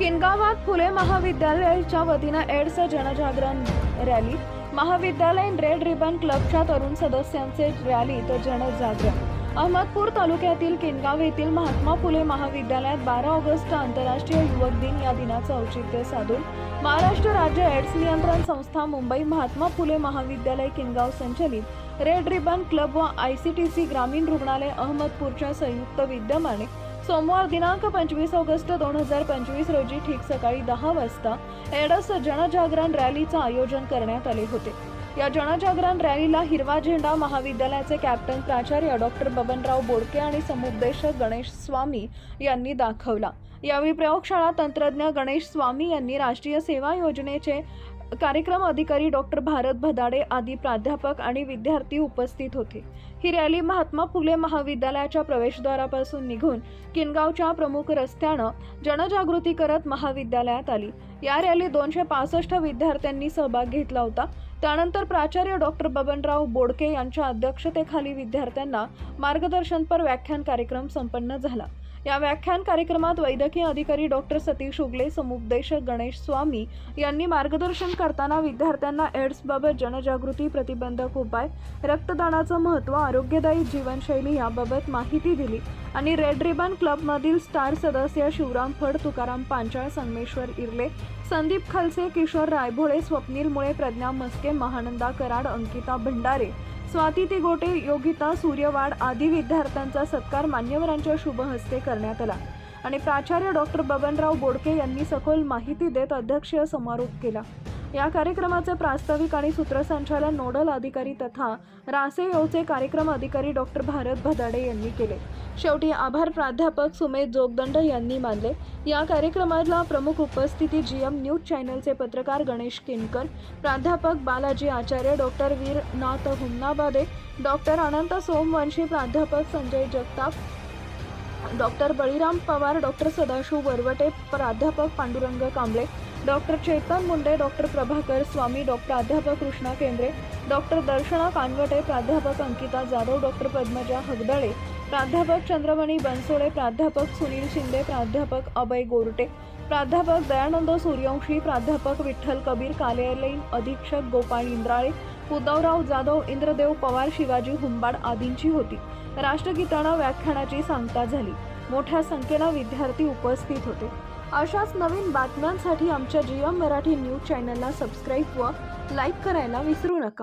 किनगावात फुले महाविद्यालयाच्या वतीनं एड्स जनजागरण रॅली. महाविद्यालयीन रेड रिबन क्लबच्या तरुण सदस्यांचे रॅली तर जनजागरण. अहमदपूर तालुक्यातील किनगाव येथील महात्मा फुले महाविद्यालयात बारा ऑगस्ट आंतरराष्ट्रीय युवक दिन या दिनाचं औचित्य साधून महाराष्ट्र राज्य एड्स नियंत्रण संस्था मुंबई महात्मा फुले महाविद्यालय किनगाव संचलित रेड रिबन क्लब व आय सी टी सी ग्रामीण रुग्णालय अहमदपूरच्या संयुक्त विद्यमाने सोमवार दिनांक पंचवीस ऑगस्ट दोन हजार पंचवीस रोजी ठीक सकाळी दहा वाजता एडस जनजागरण रॅलीचं आयोजन करण्यात आले होते. या जनजागरण रॅलीला हिरवा झेंडा महाविद्यालयाचे कॅप्टन प्राचार्य डॉक्टर बबनराव बोडके आणि समुपदेशक गणेश स्वामी यांनी दाखवला. यावेळी प्रयोगशाळा तंत्रज्ञ गणेश स्वामी यांनी राष्ट्रीय सेवा योजनेचे कार्यक्रम अधिकारी डॉक्टर भारत भदाडे आदी प्राध्यापक आणि विद्यार्थी उपस्थित होते. ही रॅली महात्मा फुले महाविद्यालयाच्या प्रवेशद्वारापासून निघून किनगावच्या प्रमुख रस्त्यानं जनजागृती करत महाविद्यालयात आली. या रॅली दोनशे पासष्ट विद्यार्थ्यांनी सहभाग घेतला होता. त्यानंतर प्राचार्य डॉक्टर बबनराव बोडके यांच्या अध्यक्षतेखाली विद्यार्थ्यांना मार्गदर्शनपर व्याख्यान कार्यक्रम संपन्न झाला. या व्याख्यान कार्यक्रमात वैद्यकीय अधिकारी डॉक्टर सतीश उगले समुपदेशक गणेश स्वामी यांनी मार्गदर्शन करताना विद्यार्थ्यांना एड्सबाबत जनजागृती प्रतिबंधक उपाय रक्तदानाचं महत्त्व आरोग्यदायी जीवनशैली याबाबत माहिती दिली आणि रेड रिबन क्लबमधील स्टार सदस्य शिवराम फड तुकाराम पांचाळ संगमेश्वर इर्ले संदीप खलसे किशोर रायभोळे स्वप्नील मुळे प्रज्ञा मस्के महानंदा कराड अंकिता भंडारे स्वाती तिगोटे योगिता सूर्यवाड आदी विद्यार्थ्यांचा सत्कार मान्यवरांच्या शुभ हस्ते करण्यात आला. आणि प्राचार्य डॉक्टर बबनराव बोडके यांनी सखोल माहिती देत अध्यक्षीय समारोप केला. या कार्यक्रमाचे प्रास्ताविक आणि सूत्रसंचालन नोडल अधिकारी तथा रासे योचे कार्यक्रम अधिकारी डॉक्टर भारत भदाडे यांनी केले. शेवटी आभार प्राध्यापक सुमेध जोगदंड यांनी मानले. या कार्यक्रमाला प्रमुख उपस्थिती जी एम न्यूज चॅनलचे पत्रकार गणेश किनकर प्राध्यापक बालाजी आचार्य डॉक्टर वीर नाथ हुमनाबादे डॉक्टर अनंत सोमवंशी प्राध्यापक संजय जगताप डॉक्टर बळीराम पवार डॉक्टर सदाशिव वरवटे प्राध्यापक Pandurang Kamble doctor Chetan Munde doctor Prabhakar Swami doctor प्राध्यापक कृष्णा केंद्रे डॉक्टर दर्शना कानवटे प्राध्यापक अंकिता जाधव डॉक्टर पद्मजा हगदळे प्राध्यापक चंद्रमणी बनसोडे प्राध्यापक सुनील शिंदे प्राध्यापक अभय गोरटे प्राध्यापक दयानंद सूर्यवंशी प्राध्यापक विठ्ठल कबीर कार्यालयीन अधीक्षक गोपाळ इंद्राळे उद्धवराव जाधव इंद्रदेव पवार शिवाजी हुंबाड आदींची होती. राष्ट्रगीतानं व्याख्यानाची सांगता झाली. मोठ्या संख्येनं विद्यार्थी उपस्थित होते. अशाच नवीन बातम्यांसाठी आमच्या जीएम मराठी न्यूज चॅनलला सबस्क्राईब व लाईक करायला विसरू नका.